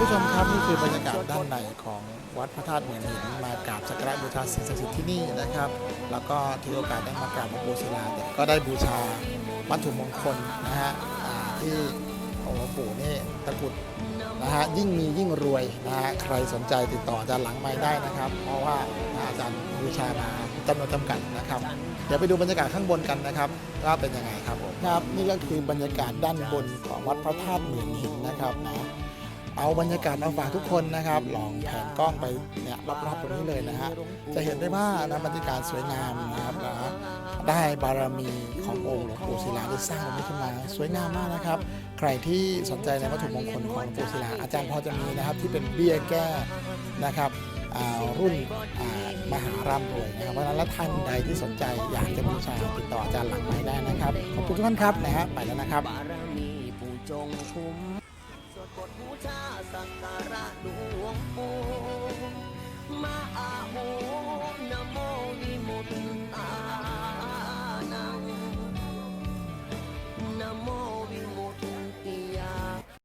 ผู้ชมครับนี่คือบรรยากาศด้านในของวัดพระธาตุเหมือนหินมากราบสักการะบูชาสิ่งศักดิ์สิทธิ์ที่นี่นะครับ แล้วก็ถือโอกาสได้มากราบหลวงปู่ศิลาเนี่ยก็ได้บูชาวัตถุมงคลนะฮะที่ของหลวงปู่นี่ตะกุดนะฮะยิ่งมียิ่งรวยนะฮะใครสนใจติดต่ออาจารย์หลังไม้ได้นะครับ เพราะว่าอาจารย์บูชามาจำนวนจำกัดนะครับ เดี๋ยวไปดูบรรยากาศข้างบนกันนะครับว่าเป็นยังไงครับผมครับนี่ก็คือบรรยากาศด้านบนของวัดพระธาตุเหมือนหินนะครับนะ เอาบรรยากาศมาฝากทุกคนนะครับ ลองแผนกล้องไปเนี่ยรอบๆตรงนี้เลยนะฮะจะเห็นได้ว่านะบรรยากาศสวยงามนะครับนะได้บารมีขององค์หลวงปู่ศิลาได้สร้างองนี้ขึ้นมา สวยงามมากนะครับ ใครที่สนใจในวัตถุมงคลของปู่ศิลาอาจารย์พอจะมีนะครับที่เป็นเบี้ยแก้นะครับรุ่นมหาร่ำรวยนะครับเพราะฉะนั้นแล้วท่านใดที่สนใจอยากจะบูชาติดต่ออาจารย์หลังไม้ได้นะครับ ขอบคุณทุกท่านครับนะฮะไปแล้วนะครับ วดบทบูชาสักการะหลวงปู่